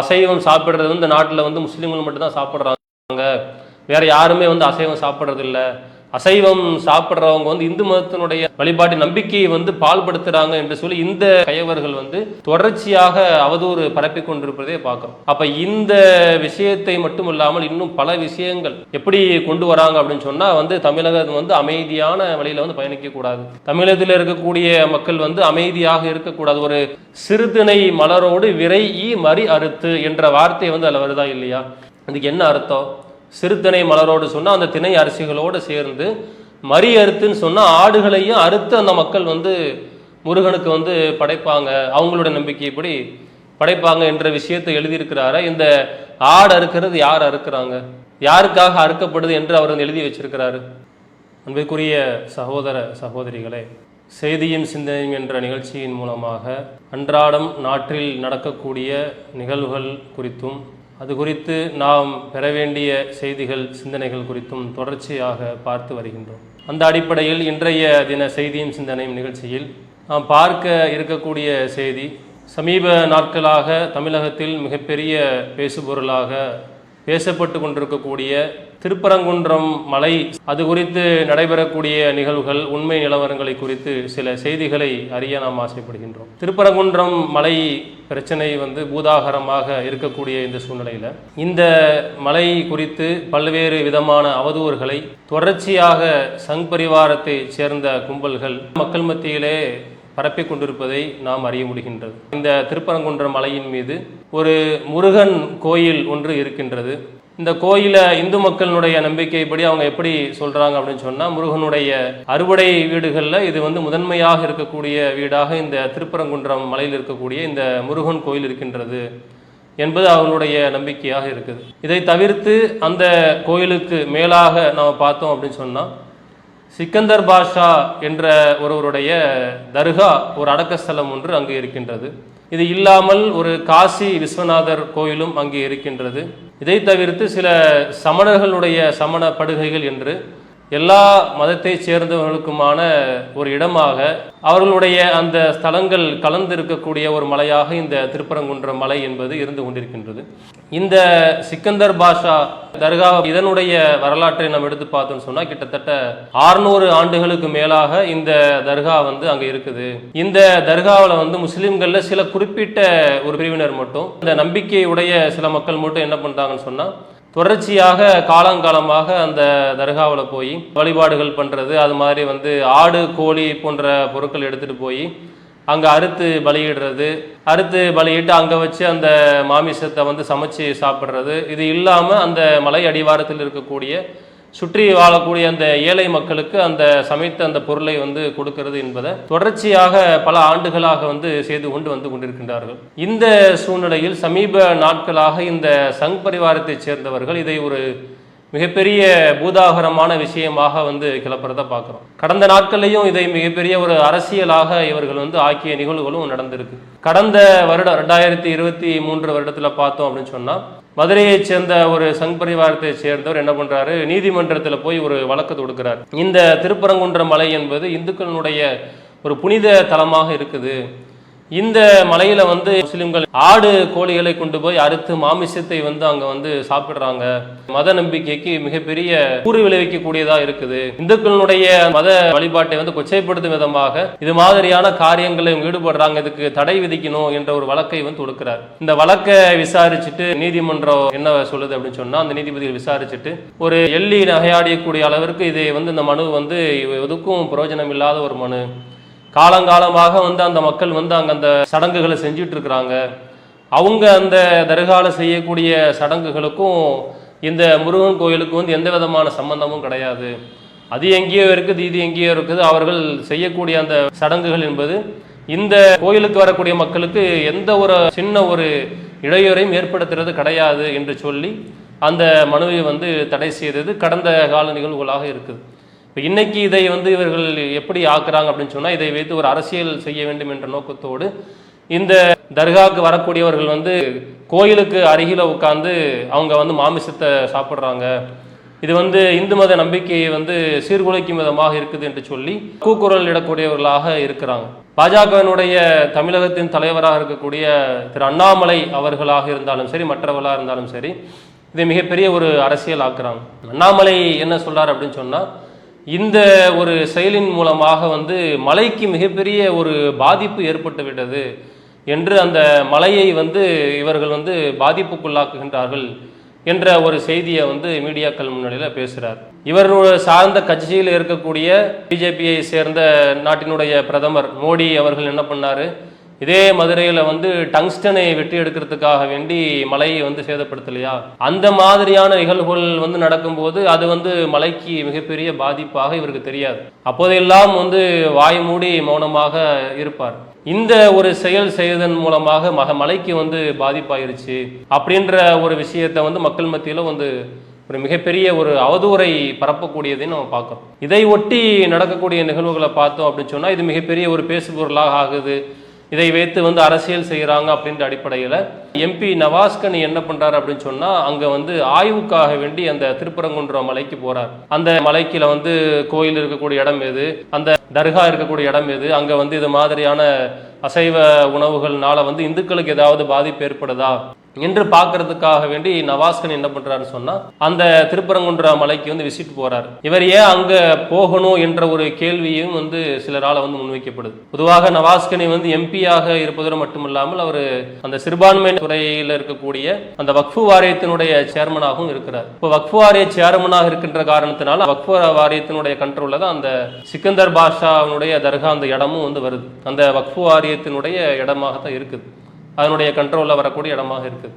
அசைவம் சாப்பிட்றது வந்து நாட்டில் வந்து முஸ்லீம்கள் மட்டும்தான் சாப்பிட்றாங்க. வேறு யாருமே வந்து அசைவம் சாப்பிட்றதில்ல. அசைவம் சாப்பிட்றவங்க வந்து இந்து மதத்தினுடைய வழிபாட்டு நம்பிக்கையை வந்து பால்படுத்துறாங்க என்று சொல்லி இந்த கயவர்கள் வந்து தொடர்ச்சியாக அவதூறு பரப்பி கொண்டிருப்பதே பார்க்குறோம். அப்ப இந்த விஷயத்தை மட்டும் இல்லாமல் இன்னும் பல விஷயங்கள் எப்படி கொண்டு வராங்க அப்படின்னு சொன்னா வந்து தமிழகம் வந்து அமைதியான வழியில வந்து பயணிக்க கூடாது. தமிழகத்தில் இருக்கக்கூடிய மக்கள் வந்து அமைதியாக இருக்கக்கூடாது ஒரு சிறுதிணை மலரோடு விரை ஈ மறி அறுத்து என்ற வார்த்தை வந்து அதில் வருதா இல்லையா? அதுக்கு என்ன அர்த்தம்? சிறுத்திணை மலரோடு சொன்னா அந்த திணை அரிசிகளோடு சேர்ந்து மறி அறுத்துன்னு சொன்னால் ஆடுகளையும் அறுத்து அந்த மக்கள் வந்து முருகனுக்கு வந்து படைப்பாங்க. அவங்களோட நம்பிக்கைப்படி படைப்பாங்க என்ற விஷயத்தை எழுதியிருக்கிறாரா? இந்த ஆடு அறுக்கிறது யார் அறுக்கிறாங்க? யாருக்காக அறுக்கப்படுது என்று அவர் வந்து எழுதி வச்சிருக்கிறாரு. அன்பிற்குரிய சகோதர சகோதரிகளே செய்தியும் சிந்தனையும் என்ற நிகழ்ச்சியின் மூலமாக அன்றாடம் நாட்டில் நடக்கக்கூடிய நிகழ்வுகள் குறித்தும் அது குறித்து நாம் பெற வேண்டிய செய்திகள் சிந்தனைகள் குறித்தும் தொடர்ச்சியாக பார்த்து வருகின்றோம். அந்த அடிப்படையில் இன்றைய தின செய்தியும் சிந்தனையும் நிகழ்ச்சியில் நாம் பார்க்க இருக்கக்கூடிய செய்தி சமீப நாட்களாக தமிழகத்தில் மிகப்பெரிய பேசுபொருளாக பேசப்பட்டு கொண்டிருக்கக்கூடிய திருப்பரங்குன்றம் மலை அது குறித்து நடைபெறக்கூடிய நிகழ்வுகள் உண்மை நிலவரங்களை குறித்து சில செய்திகளை அறிய நாம் ஆசைப்படுகின்றோம். திருப்பரங்குன்றம் மலை பிரச்சனை வந்து பூதாகரமாக இருக்கக்கூடிய இந்த சூழ்நிலையில் இந்த மலை குறித்து பல்வேறு விதமான அவதூறுகளை தொடர்ச்சியாக சங் பரிவாரத்தை சேர்ந்த கும்பல்கள் மக்கள் மத்தியிலே பரப்பிக் கொண்டிருப்பதை நாம் அறிய முடிகின்றது. இந்த திருப்பரங்குன்றம் மலையின் மீது ஒரு முருகன் கோயில் ஒன்று இருக்கின்றது. இந்த கோயிலை இந்து மக்களினுடைய நம்பிக்கைப்படி அவங்க எப்படி சொல்றாங்க அப்படின்னு சொன்னா முருகனுடைய அறுவடை வீடுகளில் இது வந்து முதன்மையாக இருக்கக்கூடிய வீடாக இந்த திருப்பரங்குன்றம் மலையில் இருக்கக்கூடிய இந்த முருகன் கோயில் இருக்கின்றது என்பது அவங்களுடைய நம்பிக்கையாக இருக்குது. இதை தவிர்த்து அந்த கோயிலுக்கு மேலாக நாம் பார்த்தோம் அப்படின்னு சொன்னால் சிக்கந்தர் பாஷா என்ற ஒருவருடைய தர்கா ஒரு அடக்கஸ்தலம் ஒன்று அங்கு இருக்கின்றது. இது இல்லாமல் ஒரு காசி விஸ்வநாதர் கோயிலும் அங்கே இருக்கின்றது. இதை தவிர்த்து சில சமணர்களுடைய சமண படுகைகள் என்று எல்லா மதத்தை சேர்ந்தவர்களுக்குமான ஒரு இடமாக அவர்களுடைய அந்த ஸ்தலங்கள் கலந்திருக்கக்கூடிய ஒரு மலையாக இந்த திருப்பரங்குன்றம் மலை என்பது இருந்து கொண்டிருக்கின்றது. இந்த சிக்கந்தர் பாஷா தர்கா இதனுடைய வரலாற்றை நம்ம எடுத்து பார்த்தோம்னு சொன்னா கிட்டத்தட்ட 600 ஆண்டுகளுக்கு மேலாக இந்த தர்கா வந்து அங்க இருக்குது. இந்த தர்காவில் வந்து முஸ்லிம்கள்ல சில குறிப்பிட்ட ஒரு பிரிவினர் மட்டும் இந்த நம்பிக்கையுடைய சில மக்கள் மட்டும் என்ன பண்றாங்கன்னு சொன்னா தொடர்ச்சியாக காலங்காலமாக அந்த தர்காவில் போய் வழிபாடுகள் பண்ணுறது அது மாதிரி வந்து ஆடு கோழி போன்ற பொருட்கள் எடுத்துகிட்டு போய் அங்கே அறுத்து பலியிடுறது. அறுத்து பலியிட்டு அங்கே வச்சு அந்த மாமிசத்தை வந்து சமைச்சு சாப்பிட்றது. இது இல்லாமல் அந்த மலை அடிவாரத்தில் இருக்கக்கூடிய சுற்றி வாழக்கூடிய அந்த ஏழை மக்களுக்கு அந்த சமைத்த அந்த பொருளை வந்து கொடுக்கிறது என்பதை தொடர்ச்சியாக பல ஆண்டுகளாக வந்து செய்து கொண்டு வந்து கொண்டிருக்கின்றார்கள். இந்த சூழ்நிலையில் சமீப நாட்களாக இந்த சங் பரிவாரத்தைச் சேர்ந்தவர்கள் இதை ஒரு மிகப்பெரிய பூதாகரமான விஷயமாக வந்து கிளப்புறத பார்க்குறோம். கடந்த நாட்கள்லையும் இதை மிகப்பெரிய ஒரு அரசியலாக இவர்கள் வந்து ஆக்கிய நிகழ்வுகளும் நடந்திருக்கு. கடந்த வருடம் ரெண்டாயிரத்தி இருபத்தி மூன்று வருடத்தில் பார்த்தோம் அப்படின்னு சொன்னால் மதுரையைச் சேர்ந்த ஒரு சங் பரிவாரத்தை சேர்ந்தவர் என்ன பண்றாரு? நீதிமன்றத்தில் போய் ஒரு வழக்கு தொடுக்கிறார். இந்த திருப்பரங்குன்ற மலை என்பது இந்துக்களினுடைய ஒரு புனித தலமாக இருக்குது. இந்த மலையில வந்து முஸ்லிம்கள் ஆடு கோழிகளை கொண்டு போய் அறுத்து மாமிசத்தை வந்து அங்க வந்து சாப்பிடுறாங்க. மத நம்பிக்கைக்கு மிகப்பெரிய கூறு விளைவிக்கக்கூடியதா இருக்குது. இந்துக்களுடைய மத வழிபாட்டை வந்து கொச்சைப்படுத்தும் விதமாக இது மாதிரியான காரியங்களை ஈடுபடுறாங்க. இதுக்கு தடை விதிக்கணும் என்ற ஒரு வழக்கை வந்து கொடுக்கிறார் இந்த வழக்கை விசாரிச்சுட்டு நீதிமன்றம் என்ன சொல்லுது அப்படின்னு சொன்னா அந்த நீதிபதிகள் விசாரிச்சுட்டு ஒரு எள்ளி நகையாடியக்கூடிய அளவிற்கு இதை வந்து இந்த மனு வந்து எதுக்கும் பிரயோஜனம் இல்லாத ஒரு மனு. காலங்காலமாக வந்து அந்த மக்கள் வந்து அங்கே அந்த சடங்குகளை செஞ்சுட்டு இருக்கிறாங்க அவங்க அந்த தர்காவில் செய்யக்கூடிய சடங்குகளுக்கும் இந்த முருகன் கோயிலுக்கும் வந்து எந்த விதமான சம்பந்தமும் கிடையாது. அது எங்கேயோ இருக்குது இது எங்கேயோ இருக்குது. அவர்கள் செய்யக்கூடிய அந்த சடங்குகள் என்பது இந்த கோயிலுக்கு வரக்கூடிய மக்களுக்கு எந்த ஒரு சின்ன ஒரு இடையூறையும் ஏற்படுத்துறது கிடையாது என்று சொல்லி அந்த மனுவை வந்து தடை செய்தது கடந்த கால நிகழ்வுகளாக இருக்குது. இப்போ இன்னைக்கு இதை வந்து இவர்கள் எப்படி ஆக்குறாங்க அப்படின்னு சொன்னால் இதை வைத்து ஒரு அரசியல் செய்ய வேண்டும் என்ற நோக்கத்தோடு இந்த தர்காவுக்கு வரக்கூடியவர்கள் வந்து கோயிலுக்கு அருகில் உட்காந்து அவங்க வந்து மாமிசத்தை சாப்பிட்றாங்க. இது வந்து இந்து மத நம்பிக்கையை வந்து சீர்குலைக்கும் விதமாக இருக்குது என்று சொல்லி கூக்குரல் இடக்கூடியவர்களாக இருக்கிறாங்க. பாஜகவினுடைய தமிழகத்தின் தலைவராக இருக்கக்கூடிய திரு அண்ணாமலை அவர்களாக இருந்தாலும் சரி மற்றவர்களாக இருந்தாலும் சரி இதை மிகப்பெரிய ஒரு அரசியல் ஆக்குறாங்க. அண்ணாமலை என்ன சொல்றார் அப்படின்னு சொன்னா இந்த ஒரு செயலின் மூலமாக வந்து மலைக்கு மிகப்பெரிய ஒரு பாதிப்பு ஏற்பட்டு விட்டது என்று அந்த மலையை வந்து இவர்கள் வந்து பாதிப்புக்குள்ளாக்குகின்றார்கள் என்ற ஒரு செய்தியை வந்து மீடியாக்கள் முன்னிலையில் பேசுகிறார் இவர் சார்ந்த கட்சியில் இருக்கக்கூடிய பிஜேபியை சேர்ந்த நாட்டினுடைய பிரதமர் மோடி அவர்கள் என்ன பண்ணார்? இதே மதுரையில் வந்து டங்ஸ்டனை வெட்டி எடுக்கிறதுக்காக வேண்டி மலையை வந்து சேதப்படுத்தலையா? அந்த மாதிரியான நிகழ்வுகள் வந்து நடக்கும்போது அது வந்து மலைக்கு மிகப்பெரிய பாதிப்பாக இவருக்கு தெரியாது. அப்போதெல்லாம் வந்து வாய் மூடி மௌனமாக இருப்பார். இந்த ஒரு செயல் செய்வதன் மூலமாக மக மலைக்கு வந்து பாதிப்பாயிருச்சு அப்படின்ற ஒரு விஷயத்தை வந்து மக்கள் மத்தியில் வந்து ஒரு மிகப்பெரிய ஒரு அவதூறை பரப்பக்கூடியதுன்னு நம்ம பார்க்குறோம். இதை ஒட்டி நடக்கக்கூடிய நிகழ்வுகளை பார்த்தோம் அப்படின்னு சொன்னால் இது மிகப்பெரிய ஒரு பேசுபொருளாக ஆகுது. இதை வைத்து வந்து அரசியல் செய்கிறாங்க அப்படின்ற அடிப்படையில் எம்பி நவாஸ்கனி என்ன பண்ணுறாரு அப்படின்னு சொன்னால் அங்கே வந்து ஆய்வுக்காக வேண்டி அந்த திருப்பரங்குன்றம் மலைக்கு போகிறார் அந்த மலைக்கில் வந்து கோயில் இருக்கக்கூடிய இடம் எது? அந்த தர்கா இருக்கக்கூடிய இடம் எது? அங்கே வந்து இது மாதிரியான அசைவ உணவுகள்னால வந்து இந்துக்களுக்கு ஏதாவது பாதிப்பு ஏற்படுதா? என்று பார்க்கறதுக்காக வேண்டி நவாஸ்கன் என்ன பண்றாருன்னு சொன்னா அந்த திருப்பரங்குன்ற மலைக்கு வந்து விசிட் போறாரு. இவர் ஏன் அங்க போகணும் என்ற ஒரு கேள்வியும் வந்து சிலரால வந்து முன்வைக்கப்படுது. பொதுவாக நவாஸ்கனி வந்து எம்பியாக இருப்பதோடு மட்டுமில்லாமல் அவர் அந்த சிறுபான்மை துறையில் இருக்கக்கூடிய அந்த வக்ஃபு வாரியத்தினுடைய சேர்மனாகவும் இருக்கிறார். இப்போ வக்ஃபு வாரிய சேர்மனாக இருக்கின்ற காரணத்தினால வக்ஃபு வாரியத்தினுடைய கண்ட்ரோல்ல தான் அந்த சிக்கந்தர் பாஷாவினுடைய தர்கா அந்த இடமும் வந்து வருது. அந்த வக்ஃபு வாரியத்தினுடைய இடமாக தான் இருக்குது. அதனுடைய கண்ட்ரோலில் வரக்கூடிய இடமாக இருக்குது.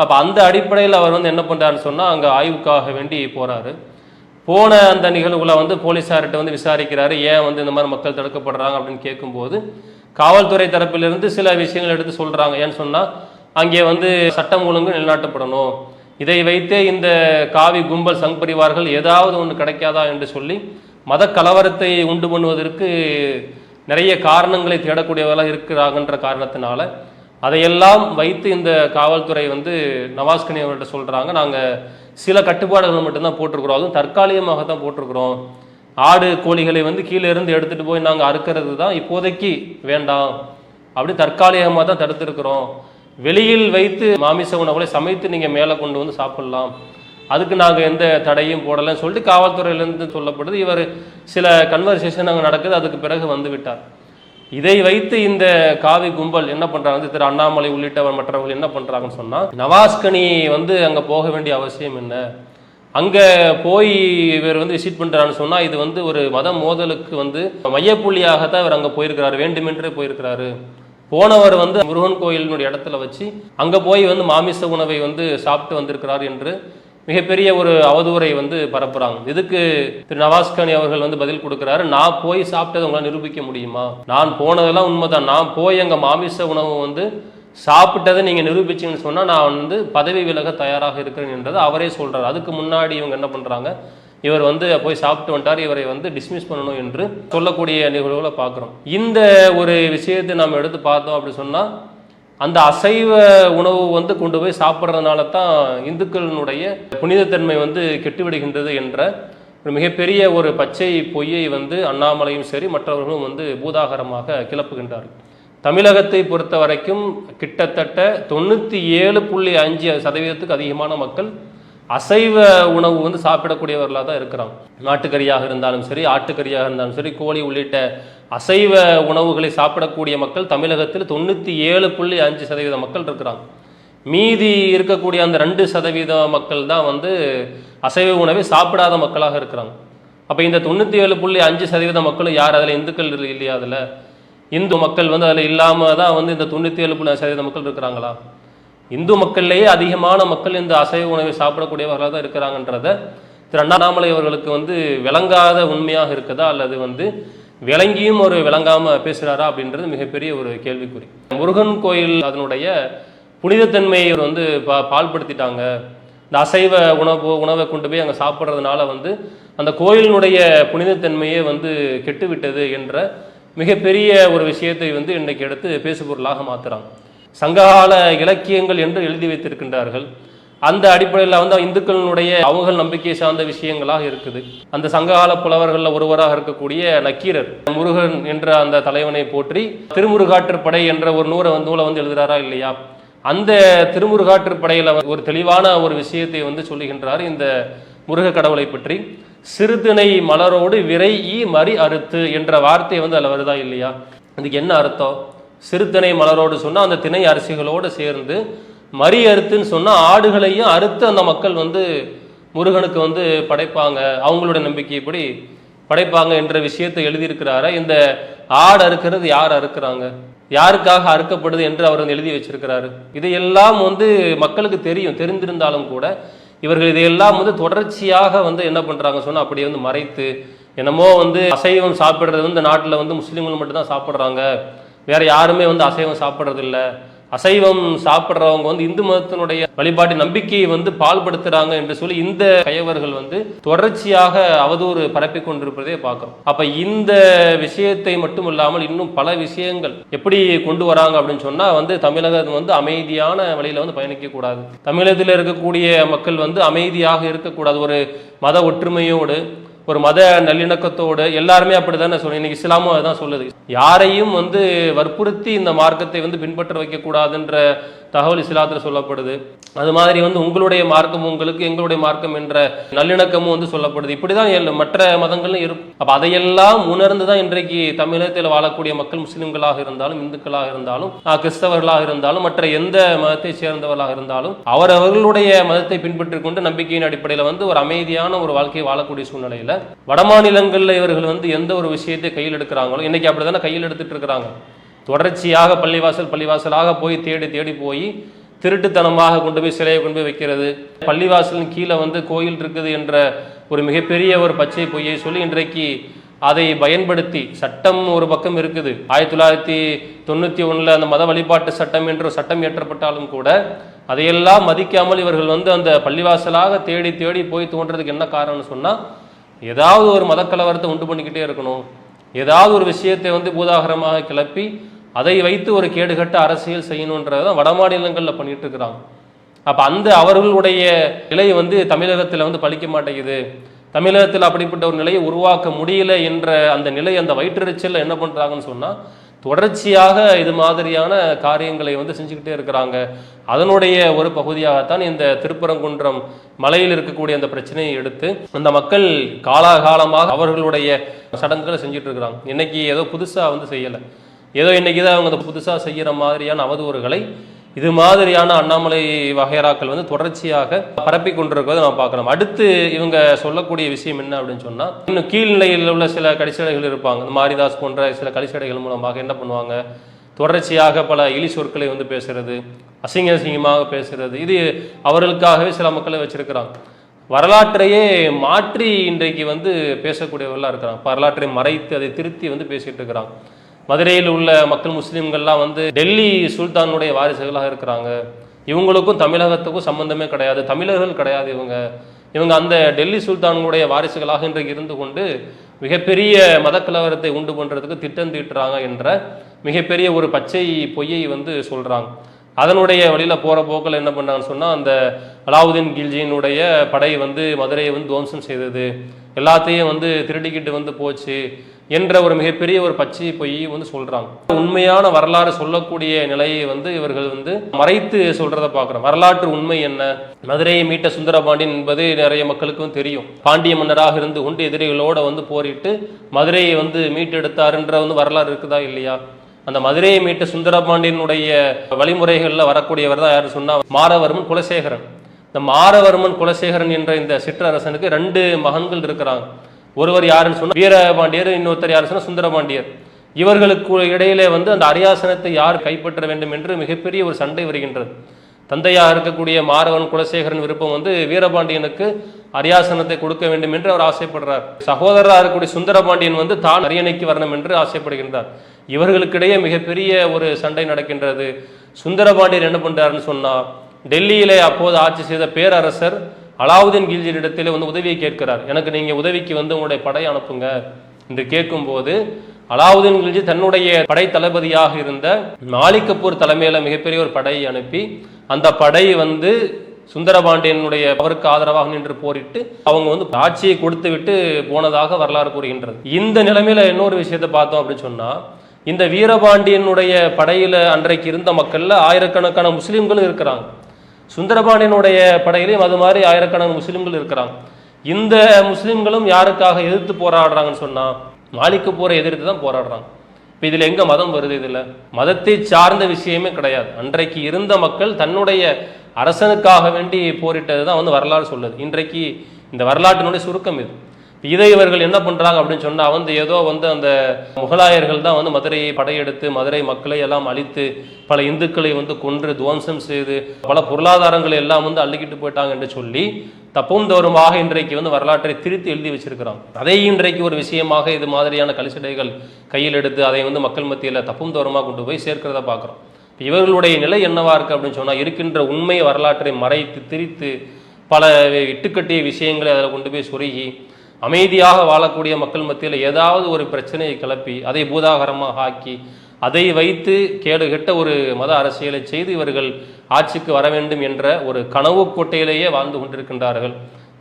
அப்போ அந்த அடிப்படையில் அவர் வந்து என்ன பண்ணுறாருன்னு சொன்னால் அங்கே ஆய்வுக்காக வேண்டி போகிறாரு போன அந்த நிகழ்வுகளை வந்து போலீஸார்கிட்ட வந்து விசாரிக்கிறாரு. ஏன் வந்து இந்த மாதிரி மக்கள் தடுக்கப்படுறாங்க அப்படின்னு கேட்கும்போது காவல்துறை தரப்பிலிருந்து சில விஷயங்கள் எடுத்து சொல்கிறாங்க ஏன்னு சொன்னால் அங்கே வந்து சட்டம் ஒழுங்கு நிலைநாட்டப்படணும். இதை வைத்தே இந்த காவி கும்பல் சங் பரிவார்கள் ஏதாவது ஒன்று கிடைக்காதா என்று சொல்லி மத கலவரத்தை உண்டு பண்ணுவதற்கு நிறைய காரணங்களை தேடக்கூடியவர்களாக இருக்கிறாங்கன்ற காரணத்தினால அதையெல்லாம் வைத்து இந்த காவல்துறை வந்து நவாஸ்கனி அவர்கிட்ட சொல்கிறாங்க நாங்கள் சில கட்டுப்பாடுகள் மட்டும்தான் போட்டிருக்கிறோம். அதுவும் தற்காலிகமாக தான் போட்டிருக்கிறோம். ஆடு கோழிகளை வந்து கீழே இருந்து எடுத்துகிட்டு போய் நாங்கள் அறுக்கிறது தான் இப்போதைக்கு வேண்டாம். அப்படி தற்காலிகமாக தான் தடுத்திருக்கிறோம். வெளியில் வைத்து மாமிச உணவுகளை சமைத்து நீங்கள் மேலே கொண்டு வந்து சாப்பிட்லாம். அதுக்கு நாங்கள் எந்த தடையும் போடலைன்னு சொல்லிட்டு காவல்துறையிலேருந்து சொல்லப்படுது. இவர் சில கன்வர்சேஷன் அங்கே நடக்குது. அதுக்கு பிறகு வந்து விட்டார். இதை வைத்து இந்த காவி கும்பல் என்ன பண்றாங்க? வந்து திரு அண்ணாமலை உள்ளிட்டவர் மற்றவர்கள் என்ன பண்றாங்கன்னு சொன்னா நவாஸ்கனி வந்து அங்க போக வேண்டிய அவசியம் என்ன? அங்க போய் இவர் வந்து விசிட் பண்றாருன்னு சொன்னா இது வந்து ஒரு மத மோதலுக்கு வந்து மையப்புள்ளியாகத்தான் இவர் அங்க போயிருக்கிறாரு வேண்டுமென்றே போயிருக்கிறாரு. போனவர் வந்து முருகன் கோயிலினுடைய இடத்துல வச்சு அங்க போய் வந்து மாமிச உணவை வந்து சாப்பிட்டு வந்திருக்கிறார் என்று மிகப்பெரிய ஒரு அவதூறை வந்து பரப்புறாங்க. இதுக்கு திரு நவாஸ்கானி அவர்கள் வந்து பதில் கொடுக்கிறாரு நான் போய் சாப்பிட்டதை உங்களால் நிரூபிக்க முடியுமா? நான் போனதெல்லாம் உண்மைதான். நான் போய் எங்கள் மாமிச உணவு வந்து சாப்பிட்டதை நீங்கள் நிரூபிச்சீங்கன்னு சொன்னால் நான் வந்து பதவி விலக தயாராக இருக்கிறேன் என்றதை அவரே சொல்றாரு. அதுக்கு முன்னாடி இவங்க என்ன பண்ணுறாங்க இவர் வந்து போய் சாப்பிட்டு வந்துட்டார். இவரை வந்து டிஸ்மிஸ் பண்ணணும் என்று சொல்லக்கூடிய நிகழ்வுகளை பார்க்குறோம். இந்த ஒரு விஷயத்தை நாம் எடுத்து பார்த்தோம் அப்படி சொன்னால் அந்த அசைவ உணவு வந்து கொண்டு போய் சாப்பிட்றதுனால தான் இந்துக்களினுடைய புனிதத்தன்மை வந்து கெட்டுவிடுகின்றது என்ற ஒரு மிகப்பெரிய ஒரு பச்சை பொய்யை வந்து அண்ணாமலையும் சரி மற்றவர்களும் வந்து பூதாகரமாக கிளப்புகின்றார்கள். தமிழகத்தை பொறுத்த வரைக்கும் கிட்டத்தட்ட தொண்ணூற்றி ஏழு புள்ளி அஞ்சு சதவீதத்துக்கு அதிகமான மக்கள் அசைவ உணவு வந்து சாப்பிடக்கூடியவர்களாக தான் இருக்கிறாங்க. நாட்டுக்கறியாக இருந்தாலும் சரி ஆட்டுக்கறியாக இருந்தாலும் சரி கோழி உள்ளிட்ட அசைவ உணவுகளை சாப்பிடக்கூடிய மக்கள் தமிழகத்தில் தொண்ணூற்றி ஏழு புள்ளி அஞ்சு சதவீத மக்கள் இருக்கிறாங்க. மீதி இருக்கக்கூடிய அந்த ரெண்டு சதவீத மக்கள் தான் வந்து அசைவ உணவை சாப்பிடாத மக்களாக இருக்கிறாங்க. அப்போ இந்த தொண்ணூற்றி ஏழு புள்ளி அஞ்சு சதவீத மக்களும் யார்? அதில் இந்துக்கள் இல்லையா அதில்? இந்து மக்கள் வந்து அதில் இல்லாமல் தான் வந்து இந்த தொண்ணூற்றி ஏழு புள்ளி சதவீத மக்கள் இருக்கிறாங்களா? இந்து மக்கள்லேயே அதிகமான மக்கள் இந்த அசைவ உணவை சாப்பிடக்கூடியவர்களாக தான் இருக்கிறாங்கன்றத திரு அண்ணாமலை அவர்களுக்கு வந்து விளங்காத உண்மையாக இருக்குதா? அல்லது வந்து விளங்கியும் ஒரு விளங்காம பேசுறாரா அப்படின்றது மிகப்பெரிய ஒரு கேள்விக்குறி. முருகன் கோயில் அதனுடைய புனிதத்தன்மையை வந்து பா பால்படுத்திட்டாங்க. இந்த அசைவ உணவு உணவை கொண்டு போய் அங்கே சாப்பிட்றதுனால வந்து அந்த கோயிலினுடைய புனிதத்தன்மையே வந்து கெட்டுவிட்டது என்ற மிகப்பெரிய ஒரு விஷயத்தை வந்து இன்றைக்கு எடுத்து பேசுபொருளாக மாத்துறாங்க. சங்ககால இலக்கியங்கள் என்று எழுதி வைத்திருக்கின்றார்கள். அந்த அடிப்படையில் வந்து இந்துக்களினுடைய அவங்க நம்பிக்கை சார்ந்த விஷயங்களாக இருக்குது. அந்த சங்ககால புலவர்களில் ஒருவராக இருக்கக்கூடிய நக்கீரர் முருகன் என்ற அந்த தலைவனை போற்றி திருமுருகாற்றுப்படை என்ற ஒரு நூலை வந்து நூலை வந்து எழுதுறாரா இல்லையா? அந்த திருமுருகாற்றுப்படையில் ஒரு தெளிவான ஒரு விஷயத்தை வந்து சொல்லுகின்றார் இந்த முருக கடவுளை பற்றி. சிறுதிணை மலரோடு விரை ஈ மறி அறுத்து என்ற வார்த்தை வந்து அதில் வருதா இல்லையா? அதுக்கு என்ன அர்த்தம்? சிறுதிணை மலரோடு சொன்னால் அந்த திணை அரிசிகளோடு சேர்ந்து மறி அறுத்துன்னு சொன்னால் ஆடுகளையும் அறுத்து அந்த மக்கள் வந்து முருகனுக்கு வந்து படைப்பாங்க. அவங்களுடைய நம்பிக்கைப்படி படைப்பாங்க என்ற விஷயத்தை எழுதியிருக்கிறாரா? இந்த ஆடு அறுக்கிறது யார் அறுக்கிறாங்க? யாருக்காக அறுக்கப்படுது என்று அவர் வந்து எழுதி வச்சிருக்கிறாரு. இதையெல்லாம் வந்து மக்களுக்கு தெரியும். தெரிந்திருந்தாலும் கூட இவர்கள் இதையெல்லாம் வந்து தொடர்ச்சியாக வந்து என்ன பண்றாங்க சொன்னா அப்படியே வந்து மறைத்து என்னமோ வந்து அசைவம் சாப்பிடுறது வந்து நாட்டில் வந்து முஸ்லீம்கள் மட்டும்தான் சாப்பிட்றாங்க. வேற யாருமே வந்து அசைவம் சாப்பிட்றதில்ல. அசைவம் சாப்பிட்றவங்க வந்து இந்து மதத்தினுடைய வழிபாட்டு நம்பிக்கையை வந்து பால்படுத்துறாங்க என்று சொல்லி இந்த கயவர்கள் வந்து தொடர்ச்சியாக அவதூறு பரப்பி கொண்டிருப்பதே பார்க்குறோம். அப்ப இந்த விஷயத்தை மட்டும் இல்லாமல் இன்னும் பல விஷயங்கள் எப்படி கொண்டு வராங்க அப்படின்னு சொன்னா வந்து தமிழகம் வந்து அமைதியான வழியில வந்து பயணிக்க கூடாது. தமிழகத்தில் இருக்கக்கூடிய மக்கள் வந்து அமைதியாக இருக்கக்கூடாது ஒரு மத ஒற்றுமையோடு ஒரு மத நல்லிணக்கத்தோடு எல்லாருமே அப்படிதானே சொல்லணும் இன்னைக்கு இஸ்லாமும் அதுதான் சொல்லுது. யாரையும் வந்து வற்புறுத்தி இந்த மார்க்கத்தை வந்து பின்பற்ற வைக்கக்கூடாதுன்ற தகவல் இஸ்லாத்தில் சொல்லப்படுது. அது மாதிரி வந்து உங்களுடைய மார்க்கம் உங்களுக்கு எங்களுடைய மார்க்கம் என்ற நல்லிணக்கமும் வந்து சொல்லப்படுது. இப்படிதான் எல்~ மற்ற மதங்களும் இருக்கும் அப்ப அதையெல்லாம் உணர்ந்து தான் இன்றைக்கு தமிழகத்தில் வாழக்கூடிய மக்கள் முஸ்லிம்களாக இருந்தாலும் இந்துக்களாக இருந்தாலும் கிறிஸ்தவர்களாக இருந்தாலும் மற்ற எந்த மதத்தை சேர்ந்தவர்களாக இருந்தாலும் அவரவர்களுடைய மதத்தை பின்பற்றி கொண்டு நம்பிக்கையின் அடிப்படையில் வந்து ஒரு அமைதியான ஒரு வாழ்க்கையை வாழக்கூடிய சூழ்நிலையில வடமாநிலங்களில் இவர்கள் வந்து எந்த ஒரு விஷயத்தை கையில் எடுக்கிறாங்களோ இன்னைக்கு அப்படிதானே கையில் எடுத்துட்டு இருக்கிறாங்க. தொடர்ச்சியாக பள்ளிவாசல் பள்ளிவாசலாக போய் தேடி தேடி போய் திருட்டுத்தனமாக கொண்டு போய் சிலையை கொண்டு போய் வைக்கிறது. பள்ளிவாசலின் கீழே வந்து கோயில் இருக்குது என்ற ஒரு மிகப்பெரிய ஒரு பச்சை பொய்யை சொல்லி இன்றைக்கு அதை பயன்படுத்தி சட்டம் ஒரு பக்கம் இருக்குது. ஆயிரத்தி தொள்ளாயிரத்தி தொண்ணூற்றி ஒன்றில் அந்த மத வழிபாட்டு சட்டம் என்ற ஒரு சட்டம் இயற்றப்பட்டாலும் கூட அதையெல்லாம் மதிக்காமல் இவர்கள் வந்து அந்த பள்ளிவாசலாக தேடி தேடி போய் தோன்றதுக்கு என்ன காரணம்னு சொன்னால் ஏதாவது ஒரு மதக்கலவரத்தை உண்டு பண்ணிக்கிட்டே இருக்கணும். ஏதாவது ஒரு விஷயத்தை வந்து பூதாகரமாக கிளப்பி அதை வைத்து ஒரு கேடுகட்ட அரசியல் செய்யணுன்றது தான் வட மாநிலங்களில் பண்ணிட்டு இருக்கிறாங்க அப்போ அந்த அவர்களுடைய நிலை வந்து தமிழகத்தில் வந்து பழிக்க மாட்டேங்குது. தமிழகத்தில் அப்படிப்பட்ட ஒரு நிலையை உருவாக்க முடியல என்ற அந்த நிலை அந்த வயிற்றெரிச்சல்ல என்ன பண்ணுறாங்கன்னு சொன்னால் தொடர்ச்சியாக இது மாதிரியான காரியங்களை வந்து செஞ்சுக்கிட்டே இருக்கிறாங்க. அதனுடைய ஒரு பகுதியாகத்தான் இந்த திருப்பரங்குன்றம் மலையில் இருக்கக்கூடிய அந்த பிரச்சனையை எடுத்து அந்த மக்கள் காலாகாலமாக அவர்களுடைய சடங்குகளை செஞ்சுட்டு இருக்கிறாங்க. இன்னைக்கு ஏதோ புதுசாக வந்து செய்யலை. ஏதோ இன்னைக்கு தான் அவங்க புதுசாக செய்கிற மாதிரியான அவதூறுகளை இது மாதிரியான அண்ணாமலை வகைராக்கள் வந்து தொடர்ச்சியாக பரப்பி கொண்டிருக்கிறத நாம் பார்க்கலாம் அடுத்து இவங்க சொல்லக்கூடிய விஷயம் என்ன அப்படின்னு சொன்னா இன்னும் கீழ்நிலையில் உள்ள சில கடிசடைகள் இருப்பாங்க. மாரிதாஸ் போன்ற சில கடிசடைகள் மூலமாக என்ன பண்ணுவாங்க? தொடர்ச்சியாக பல இழி சொற்களை வந்து பேசுறது அசிங்க அசிங்கமாக பேசுறது. இது அவர்களுக்காகவே சில மக்களை வச்சிருக்கிறாங்க. வரலாற்றையே மாற்றி இன்றைக்கு வந்து பேசக்கூடியவர்களாக இருக்கிறாங்க. வரலாற்றை மறைத்து அதை திருத்தி வந்து பேசிட்டு இருக்கிறாங்க. மதுரையில் உள்ள மக்கள் முஸ்லீம்கள்லாம் வந்து டெல்லி சுல்தானுடைய வாரிசுகளாக இருக்கிறாங்க. இவங்களுக்கும் தமிழகத்துக்கும் சம்பந்தமே கிடையாது. தமிழர்கள் கிடையாது இவங்க. இவங்க அந்த டெல்லி சுல்தானுடைய வாரிசுகளாக இன்றைக்கு இருந்து கொண்டு மிகப்பெரிய மதக்கலவரத்தை உண்டு பண்ணுறதுக்கு திட்டம் தீட்டுறாங்க என்ற மிகப்பெரிய ஒரு பச்சை பொய்யை வந்து சொல்கிறாங்க அதனுடைய வழியில் போகிற போக்கில் என்ன பண்ணாங்கன்னு சொன்னால் அந்த அலாவுதீன் கில்ஜியினுடைய படை வந்து மதுரையை வந்து துவம்சம் செய்தது. எல்லாத்தையும் வந்து திருடிக்கிட்டு வந்து போச்சு. என்ற ஒரு மிகப்பெரிய ஒரு பச்சை பொய் வந்து சொல்றாங்க. உண்மையான வரலாறு சொல்லக்கூடிய நிலையை வந்து இவர்கள் வந்து மறைத்து சொல்கிறத பார்க்குறோம். வரலாற்று உண்மை என்ன? மதுரையை மீட்ட சுந்தரபாண்டியன் என்பது நிறைய மக்களுக்கும் தெரியும். பாண்டிய மன்னராக இருந்து கொண்டு எதிரிகளோட வந்து போரிட்டு மதுரையை வந்து மீட்டெடுத்தாருன்ற வந்து வரலாறு இருக்குதா இல்லையா? அந்த மதுரையை மீட்ட சுந்தரபாண்டியனுடைய வழிமுறைகளில் வரக்கூடியவர் தான் யாரு சொன்னா மாரவர்மன் குலசேகரன். இந்த மாரவர்மன் குலசேகரன் என்ற இந்த சிற்றரசனுக்கு ரெண்டு மகன்கள் இருக்கிறாங்க. ஒருவர் யாருன்னு சொன்னால் வீரபாண்டியர் இன்னொருத்தர் யார் சொன்னால் சுந்தரபாண்டியர். இவர்களுக்கு இடையிலே வந்து அந்த அரியாசனத்தை யார் கைப்பற்ற வேண்டும் என்று மிகப்பெரிய ஒரு சண்டை வருகின்றது. தந்தையாக இருக்கக்கூடிய மாறவன் குலசேகரன் விருப்பம் வந்து வீரபாண்டியனுக்கு அரியாசனத்தை கொடுக்க வேண்டும் என்று அவர் ஆசைப்படுறார். சகோதரராக இருக்கக்கூடிய சுந்தரபாண்டியன் வந்து தான் அரியணைக்கு வரணும் என்று ஆசைப்படுகின்றார். இவர்களுக்கிடையே மிகப்பெரிய ஒரு சண்டை நடக்கின்றது. சுந்தரபாண்டியன் என்ன பண்ணுறாருன்னு சொன்னால் டெல்லியிலே அப்போது ஆட்சி செய்த பேரரசர் அலாவுதீன் கில்ஜியிடத்தில் வந்து உதவியை கேட்கிறார். எனக்கு நீங்கள் உதவிக்கு வந்து உங்களுடைய படை அனுப்புங்க என்று கேட்கும்போது அலாவுதீன் கில்ஜி தன்னுடைய படை தளபதியாக இருந்த மாலிகப்பூர் தலைமையில் மிகப்பெரிய ஒரு படையை அனுப்பி அந்த படை வந்து சுந்தரபாண்டியனுடைய அவருக்கு ஆதரவாக நின்று போரிட்டு அவங்க வந்து ஆட்சியை கொடுத்து விட்டு போனதாக வரலாறு கூறுகின்றது. இந்த நிலைமையில இன்னொரு விஷயத்தை பார்த்தோம் அப்படின்னு சொன்னா இந்த வீரபாண்டியனுடைய படையில அன்றைக்கு இருந்த மக்கள்ல ஆயிரக்கணக்கான முஸ்லிம்களும் இருக்கிறாங்க. சுந்தரபாண்டியனுடைய படையிலையும் அது மாதிரி ஆயிரக்கணக்கான முஸ்லிம்கள் இருக்கிறாங்க. இந்த முஸ்லீம்களும் யாருக்காக எதிர்த்து போராடுறாங்கன்னு சொன்னால் மாலிக்கு போரை எதிர்த்து தான் போராடுறாங்க. இப்போ இதில் எங்கே மதம் வருது இதில்? மதத்தை சார்ந்த விஷயமே கிடையாது. அன்றைக்கு இருந்த மக்கள் தன்னுடைய அரசனுக்காக வேண்டி போரிட்டது தான் வந்து வரலாறு சொல்லுது. இன்றைக்கு இந்த வரலாற்றினுடைய சுருக்கம் இது. இதை இவர்கள் என்ன பண்ணுறாங்க அப்படின்னு சொன்னால் வந்து ஏதோ வந்து அந்த முகலாயர்கள் தான் வந்து மதுரையை படையெடுத்து மதுரை மக்களை எல்லாம் அழித்து பல இந்துக்களை வந்து கொன்று துவம்சம் செய்து பல பொருளாதாரங்களை எல்லாம் வந்து அள்ளிக்கிட்டு போயிட்டாங்க என்று சொல்லி தப்பும் தோறுமாக இன்றைக்கு வந்து வரலாற்றை திருத்தி எழுதி வச்சிருக்கிறாங்க. அதை இன்றைக்கு ஒரு விஷயமாக இது மாதிரியான கலிசடைகள் கையில் எடுத்து அதை வந்து மக்கள் மத்தியில் தப்பும் தோறுமாக கொண்டு போய் சேர்க்கிறத பார்க்குறோம். இவர்களுடைய நிலை என்னவா இருக்குது அப்படின்னு சொன்னால் இருக்கின்ற உண்மை வரலாற்றை மறைத்து திரித்து பல இட்டுக்கட்டிய விஷயங்களை அதில் கொண்டு போய் சொருகி அமைதியாக வாழக்கூடிய மக்கள் மத்தியில் ஏதாவது ஒரு பிரச்சனையை கிளப்பி அதை பூதாகரமாக ஆக்கி அதை வைத்து கேடு கெட்ட ஒரு மத அரசியலை செய்து இவர்கள் ஆட்சிக்கு வர வேண்டும் என்ற ஒரு கனவு கோட்டையிலேயே வாழ்ந்து கொண்டிருக்கின்றார்கள்.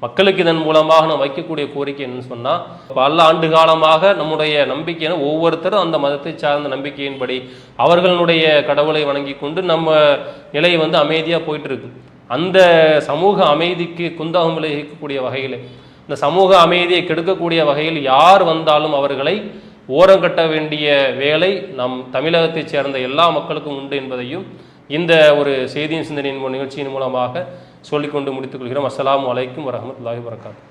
மக்களுக்கு இதன் மூலமாக நாம் வைக்கக்கூடிய கோரிக்கை என்னன்னு சொன்னால் பல ஆண்டு காலமாக நம்முடைய நம்பிக்கையின ஒவ்வொருத்தரும் அந்த மதத்தை சார்ந்த நம்பிக்கையின்படி அவர்களுடைய கடவுளை வணங்கி கொண்டு நம்ம நிலை வந்து அமைதியாக போயிட்டு இருக்கு. அந்த சமூக அமைதிக்கு குந்தகம் விளைவிக்கக்கூடிய வகையில் இந்த சமூக அமைதியை கெடுக்கக்கூடிய வகையில் யார் வந்தாலும் அவர்களை ஓரங்கட்ட வேண்டிய வேலை நம் தமிழகத்தைச் சேர்ந்த எல்லா மக்களுக்கும் உண்டு என்பதையும் இந்த ஒரு செய்தியின் சிந்தனையின் நிகழ்ச்சியின் மூலமாக சொல்லிக்கொண்டு முடித்துக் கொள்கிறோம். அஸ்ஸலாமு அலைக்கும் வரஹ்மத்துல்லாஹி வரகாத்து